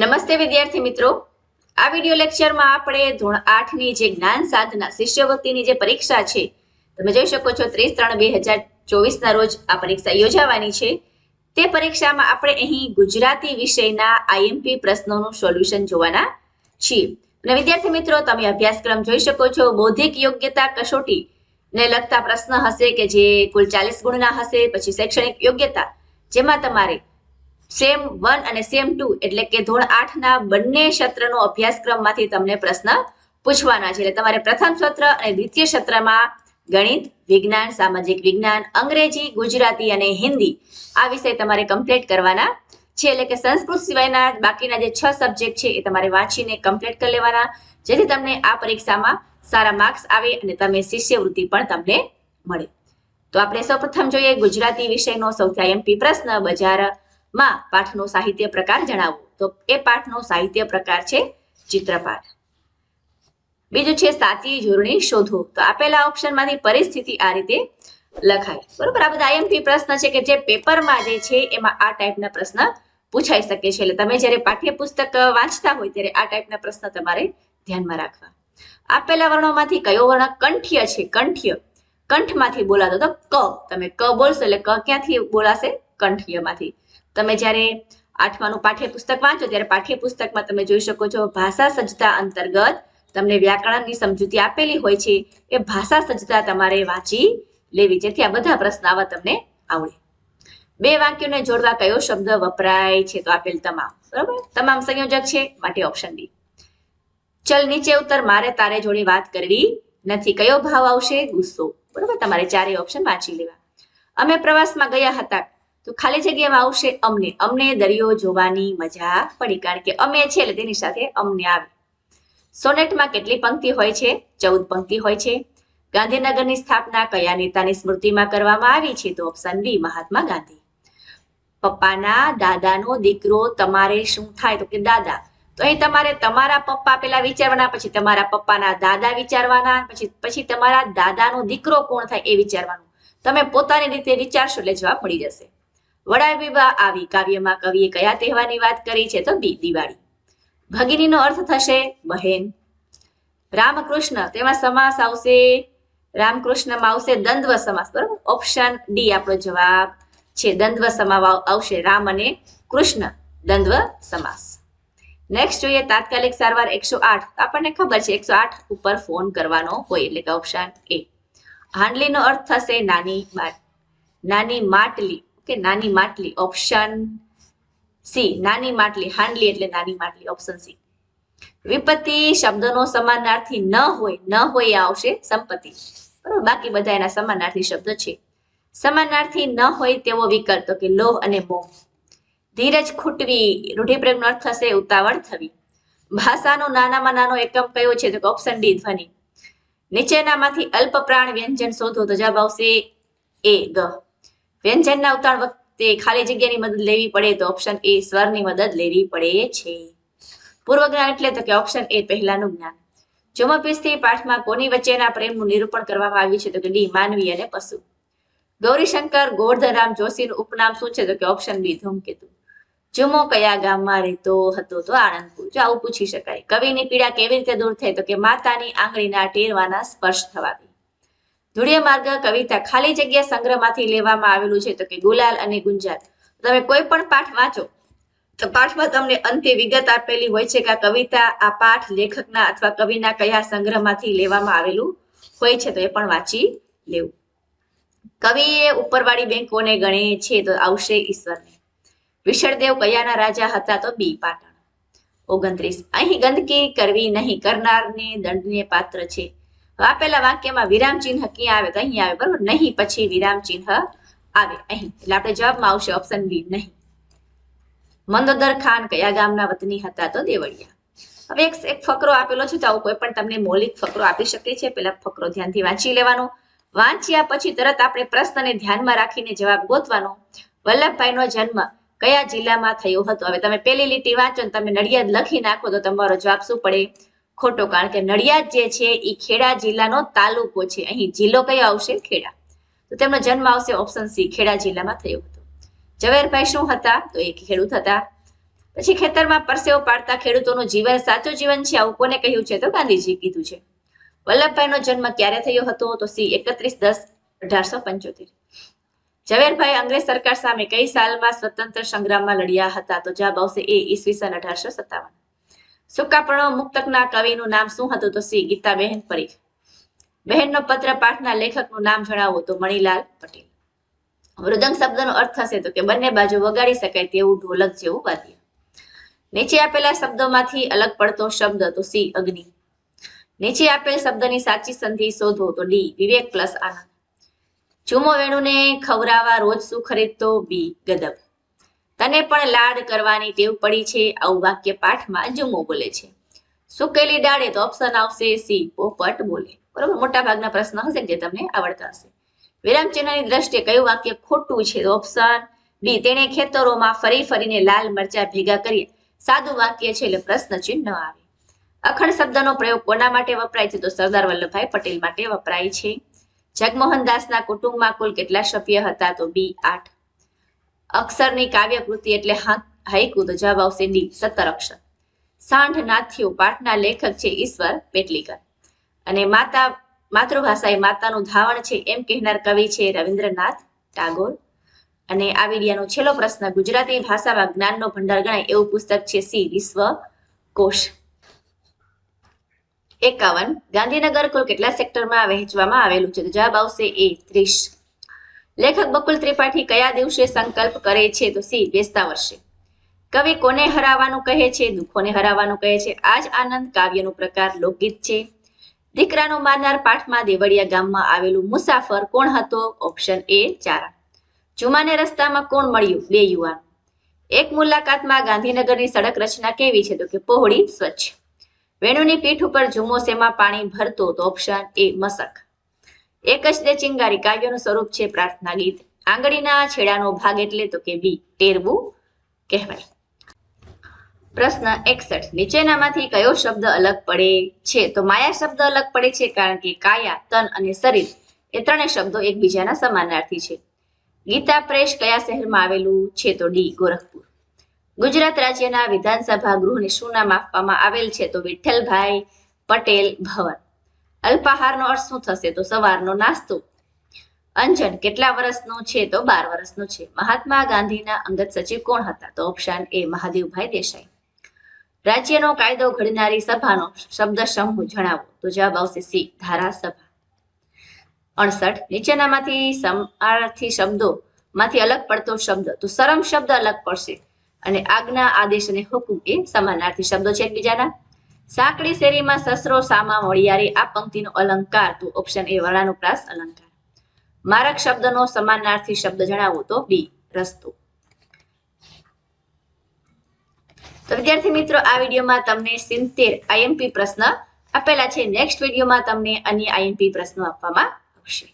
નમસ્તે વિદ્યાર્થી મિત્રો. આ વિડિયો લેક્ચરમાં આપણે ધોરણ આઠની જે જ્ઞાન સાધના, શિષ્યવૃત્તિની જે પરીક્ષા છે, તમે જોઈ શકો છો ત્રીસ ત્રણ બે હજાર ચોવીસના રોજ આ પરીક્ષા યોજાવાની છે. તે પરીક્ષામાં આપણે અહીં ગુજરાતી વિષયના આઈએમપી પ્રશ્નોનું સોલ્યુશન જોવાના છીએ. અને વિદ્યાર્થી મિત્રો, તમે અભ્યાસક્રમ જોઈ શકો છો. બૌદ્ધિક યોગ્યતા કસોટી ને લગતા પ્રશ્ન હશે કે જે કુલ ચાલીસ ગુણના હશે, પછી શૈક્ષણિક યોગ્યતા, જેમાં તમારે સેમ વન અને સેમ ટુ એટલે કે ધોરણ આઠના બંને સત્રનો અભ્યાસક્રમમાંથી તમને પ્રશ્ન પૂછવાના છે. એટલે તમારે પ્રથમ સત્ર અને દ્વિતીય સત્રમાં ગણિત, વિજ્ઞાન, સામાજિક વિજ્ઞાન, અંગ્રેજી, ગુજરાતી અને હિન્દી આ વિષય તમારે કમ્પ્લીટ કરવાના છે. એટલે કે સંસ્કૃત સિવાયના બાકીના જે છ સબ્જેક્ટ છે એ તમારે વાંચીને કમ્પ્લીટ કરી લેવાના. જેથી તમને આ પરીક્ષામાં સારા માર્ક્સ આવે અને તમે શિષ્યવૃત્તિ પણ તમને મળે. તો આપણે સૌપ્રથમ જોઈએ ગુજરાતી વિષયનો સૌથી આઈએમપી પ્રશ્ન બજારમાં પાઠનો સાહિત્ય પ્રકાર જણાવો. તો એ પાઠનો સાહિત્ય પ્રકાર છે ચિત્રપાઠ. બીજું છે સાચી જોડણી શોધો. તો આપેલા ઓપ્શનમાંથી પરિસ્થિતિ આ રીતે લખાય. બરોબર? આ બધા આઈએમપી પ્રશ્ન છે કે જે પેપરમાં જે છે એમાં આ ટાઈપના પ્રશ્ન પૂછાઈ શકે છે. એટલે તમે જ્યારે પાઠ્યપુસ્તક વાંચતા હોય ત્યારે આ ટાઈપના પ્રશ્ન તમારે ધ્યાનમાં રાખવા. આપેલા વર્ણોમાંથી કયો વર્ણ કંઠ્ય છે? કંઠ્ય. કંઠમાંથી બોલાતો તો ક. તમે ક બોલશો એટલે ક ક્યાંથી બોલાશે? કંઠ્યમાંથી. તમે જ્યારે આઠમાનું પાઠ્યપુસ્તક વાંચો, ત્યારે પાઠ્યપુસ્તકમાં તમે જોઈ શકો છો ભાષા સજ્જતા અંતર્ગત તમને વ્યાકરણની સમજૂતી આપેલી હોય છે. એ ભાષા સજ્જતા તમારે વાંચી લેવી, જેથી આ બધા પ્રશ્ન આવા તમને આવડે. બે વાક્યોને જોડવા કયો શબ્દ વપરાય છે તો આપેલ તમામ, બરાબર? તમામ સંયોજક છે, માટે ઓપ્શન ડી ચલ નીચે ઉતર, મારે તારે જોડે વાત કરવી નથી. કયો ભાવ આવશે? ગુસ્સો. બરાબર? તમારે ચારેય ઓપ્શન વાંચી લેવા. અમે પ્રવાસમાં ગયા હતા. તો ખાલી જગ્યામાં આવશે અમને. અમને દરિયો જોવાની મજા પડી, કારણ કે અમે છે એટલે તેની સાથે અમને આવે. સોનેટમાં કેટલી પંક્તિ હોય છે? ચૌદ પંક્તિ હોય છે. ગાંધીનગરની સ્થાપના કયા નેતાની સ્મૃતિમાં કરવામાં આવી છે? તો ઓપ્શન બી મહાત્મા ગાંધી. પપ્પાના દાદાનો દીકરો તમારે શું થાય? તો કે દાદા, તો અહીં તમારે તમારા પપ્પા પેલા વિચારવાના, પછી તમારા પપ્પાના દાદા વિચારવાના, પછી પછી તમારા દાદાનો દીકરો કોણ થાય એ વિચારવાનું. તમે પોતાની રીતે વિચારશો એટલે જવાબ મળી જશે. વડા વિવાહ આવી કાવ્યમાં કવિએ કયા તહેવારની વાત કરી છે તો બી દિવાળી. ભગિનીનો અર્થ થશે બહેન. રામકૃષ્ણ, તેમાં સમાસ આવશે. રામકૃષ્ણમાં આવશે દ્વંદ્વ સમાસ. બરાબર? ઓપ્શન ડી આપણો જવાબ છે, દ્વંદ્વ સમાસ આવશે. રામ અને કૃષ્ણ દ્વંદ્વ સમાસ. નેક્સ્ટ જોઈએ તાત્કાલિક સારવાર એકસો આઠ. આપણને ખબર છે એકસો આઠ ઉપર ફોન કરવાનો હોય એટલે કે ઓપ્શન એ હાંડલીનો અર્થ થશે નાની નાની માટલી. કે નાની માટલી ઓપ્શન સી, નાની માટલી હાંડલી એટલે નાની માટલી ઓપ્શન સી. વિપત્તિ શબ્દનો સમાનાર્થી ન હોય ન હોય આવશે સંપત્તિ. બરોબર? બાકી બધા એના સમાનાર્થી શબ્દ છે. સમાનાર્થી ન હોય તેવો વિકલ્પ તો કે લોહ અને મોહ ધીરજ ખૂટવી, રૂઢિપ્રેમનો અર્થ થશે ઉતાવળ થવી. ભાષાનો નાનામાં નાનો એકમ કયો છે તો ઓપ્શન ડી, ધ્વનિ. નીચેનામાંથી અલ્પ પ્રાણ વ્યંજન શોધો તો જવાબ આવશે એ, ગ. વ્યંજનના ઉતાર વખતે ખાલી જગ્યાની મદદ લેવી પડે તો ઓપ્શન એ સ્વરની મદદ લેવી પડે છે. પૂર્વ જ્ઞાન એટલે તો કે ઓપ્શન એ પહેલાનું જ્ઞાન. જોમપીસથી પાઠમાં કોની વચ્ચેના પ્રેમનું નિરૂપણ કરવામાં આવ્યું છે તો કે ડી માનવી અને પશુ. ગૌરીશંકર, ગોવર્ધનરામ, જોશીનું ઉપનામ શું છે તો કે ઓપ્શન બી ધૂમકેતુ. જુમો કયા ગામમાં રહેતો હતો તો આણંદપુર જો આવું પૂછી શકાય. કવિની પીડા કેવી રીતે દૂર થઈ તો કે માતાની આંગળીના ટેરવાના સ્પર્શ થવાથી ધૂળિયા માર્ગ કવિતા ખાલી જગ્યા સંગ્રહમાંથી લેવામાં આવેલું છે તો કે ગુલાલ અને ગુંજાલ તમે કોઈ પણ પાઠ વાંચો, તો પાઠમાં તમને અંતે વિગત આપેલી હોય છે કે આ કવિતા, આ પાઠ લેખકના અથવા કવિના કયા સંગ્રહમાંથી લેવામાં આવેલું હોય છે તો એ પણ વાંચી લેવું. કવિએ ઉપરવાળી બેંકોને ગણે છે તો આવશે ઈશ્વરને. વિષળદેવ કયાના રાજા હતા તો બી પાટણ. ઓગણત્રીસ, અહીં ગંદકી કરવી નહીં કરનારને દંડને પાત્ર છે. આપેલા વાક્યમાં વિરામ ચિહ્ન ક્યાં આવે તો અહીં આવે, બરોબર? નહીં, પછી વિરામ ચિહ્ન આવે, અહીં. એટલે આપણે જવાબમાં આવશે ઓપ્શન બી નહીં. મંદોદર ખાન કયા ગામના વતની હતા તો દેવળિયા. હવે એક એક ફકરો આપેલો છે તો આવું કોઈ પણ તમને મૌલિક ફકરો આપી શકે છે. પેલા ફકરો ધ્યાનથી વાંચી લેવાનો. વાંચ્યા પછી તરત આપણે પ્રશ્નને ધ્યાનમાં રાખીને જવાબ ગોતવાનો. વલ્લભભાઈનો જન્મ કયા જિલ્લામાં થયો હતો? હવે તમે પેલી લીટી વાંચો ને તમે નડિયાદ લખી નાખો તો તમારો જવાબ શું પડે? ખોટો કારણ કે નડિયાદ જે છે એ ખેડા જિલ્લાનો તાલુકો છે. અહીં જિલ્લો કયો આવશે? ખેડા. તો તેમનો જન્મ આવશે ઓપ્શન સી ખેડા જિલ્લામાં થયો હતો. ઝવેરભાઈ શું હતા? તો એ ખેડૂત હતા. પછી ખેતરમાં પરસેવો પાડતા ખેડૂતોનું જીવન સાચું જીવન છે આવું કોને કહ્યું છે? તો ગાંધીજી કીધું છે. વલ્લભભાઈનો જન્મ ક્યારે થયો હતો? તો સી એકત્રીસ દસ અઢારસો પંચોતેર. ઝવેરભાઈ અંગ્રેજ સરકાર સામે કઈ સાલમાં સ્વતંત્ર સંગ્રામમાં લડ્યા હતા? તો જવાબ આવશે એ ઈસવીસન અઢારસો સત્તાવન. સુકાપણો મુક્તકના કવિનું નામ શું હતું તો સી ગીતાબહેન પરીખ. બહેનનો પત્ર પાઠના લેખકનું નામ જણાવો તો મણિલાલ પટેલ. મૃદંગ શબ્દનો અર્થ થશે તો કે બંને બાજુ વગાડી શકાય તેવું ઢોલક જેવું વાદ્ય. નીચે આપેલા શબ્દોમાંથી અલગ પડતો શબ્દ તો સી, અગ્નિ. નીચે આપેલ શબ્દની સાચી સંધિ શોધો તો ડી, વિવેક પ્લસ આનંદ. ચુમો વેણુને ખવરાવા રોજ શું ખરીદતો? બી, ગદબ. તને પણ લાડ કરવાની ટેવ પડી છે, આવું વાક્ય પાઠમાં જુમો બોલે છે. સુકેલી ડાળે તો ઓપ્શન આવશે, સી, પોપટ બોલે. બરોબર? મોટા ભાગના પ્રશ્ન હશે જે તમને આવડતા હશે. વિરામચિહ્નની દ્રષ્ટિએ કયું વાક્ય ખોટું છે? ઓપ્શન ડી તેણે ખેતરોમાં ફરી ફરીને લાલ મરચા ભેગા કરીએ સાદું વાક્ય છે એટલે પ્રશ્ન ચિહ્ન આવે. અખંડ શબ્દનો પ્રયોગ કોના માટે વપરાય છે? તો સરદાર વલ્લભભાઈ પટેલ માટે વપરાય છે. જગમોહન દાસના કુટુંબમાં કુલ કેટલા સભ્ય હતા? તો બી, આઠ. અક્ષરની કાવ્ય કૃતિ એટલે હાઈકુ તો જવાબ આવશે ડી સત્તર અક્ષર સાંઢ નાથિયું પાઠના લેખક છે ઈશ્વર પેટલીકર. અને માતા, માતૃભાષા એ માતાનું ધાવણ છે એમ કહેનાર કવિ છે રવિન્દ્રનાથ ટાગોર. અને આ વિડિયાનો છેલ્લો પ્રશ્ન, ગુજરાતી ભાષામાં જ્ઞાનનો ભંડાર ગણાય એવું પુસ્તક છે સી, વિશ્વ કોશ. એકાવન, ગાંધીનગર કુલ કેટલા સેક્ટરમાં વહેંચવામાં આવેલું છે? તો જવાબ આવશે એ, ત્રીસ. લેખક બકુલ ત્રિપાઠી કયા દિવસે સંકલ્પ કરે છે તો સી, બેસતા વર્ષે. કવિ કોને હરાવવાનું કહે છે? દુઃખોને હરાવવાનું કહે છે. આજ આનંદ કાવ્યનો પ્રકાર લોકગીત છે. દીકરાનો મારનાર પાઠમાં દેવળિયા ગામમાં આવેલું મુસાફર કોણ હતો? ઓપ્શન એ ચારા. જુમાને રસ્તામાં કોણ મળ્યું? બે યુવાન. એક મુલાકાતમાં ગાંધીનગરની સડક રચના કેવી છે? તો કે પહોળી સ્વચ્છ. વેણુની પીઠ ઉપર જુમો શેમાં પાણી ભરતો? તો ઓપ્શન એ મસક. એક જ તે ચિંગારી કાવ્યનું સ્વરૂપ છે પ્રાર્થના ગીત. આંગળીના છેડાનો ભાગ એટલે તો કે બી, ટેરવું કહેવાય. પ્રશ્ન એકસઠ, નીચેનામાંથી કયો શબ્દ અલગ પડે છે? તો માયા શબ્દ અલગ પડે છે કારણ કે કાયા, તન અને શરીર એ ત્રણેય શબ્દો એકબીજાના સમાનાર્થી છે. ગીતા પ્રેસ કયા શહેરમાં આવેલું છે તો ડી, ગોરખપુર. ગુજરાત રાજ્યના વિધાનસભા ગૃહને શું નામ આપવામાં આવેલ છે તો વિઠ્ઠલભાઈ પટેલ ભવન. અલ્પાહારનો અર્થ શું થશે? તો સવારનો નાસ્તો. અંજન કેટલા વર્ષનું છે? તો બાર વર્ષનું છે. મહાત્મા ગાંધીના અંગત સચિવ કોણ હતા? તો ઓપ્શન એ મહાદેવભાઈ દેસાઈ. રાજ્યનો કાયદો ઘડનારી સભાનો શબ્દ સમૂહ જણાવો. તો જવાબ આવશે સી ધારાસભા. અડસઠ, નીચેનામાંથી સમાર્થી શબ્દો માંથી અલગ પડતો શબ્દ. તો શરમ શબ્દ અલગ પડશે. અને આજ્ઞા, આદેશ અને હુકુમ એ સમાનાર્થી શબ્દો છે એકબીજાના. સાંકડી શેરીમાં સસરો સામા મળિયારે આ પંક્તિનો અલંકાર તો ઓપ્શન એ વર્ણાનુપ્રાસ અલંકાર મારક શબ્દનો સમાનાર્થી શબ્દ જણાવો તો બી રસ્તો તો વિદ્યાર્થી મિત્રો આ વિડીયોમાં તમને સિત્તેર આઈએમપી પ્રશ્ન આપેલા છે નેક્સ્ટ વિડીયોમાં તમને અન્ય આઈએમપી પ્રશ્નો આપવામાં આવશે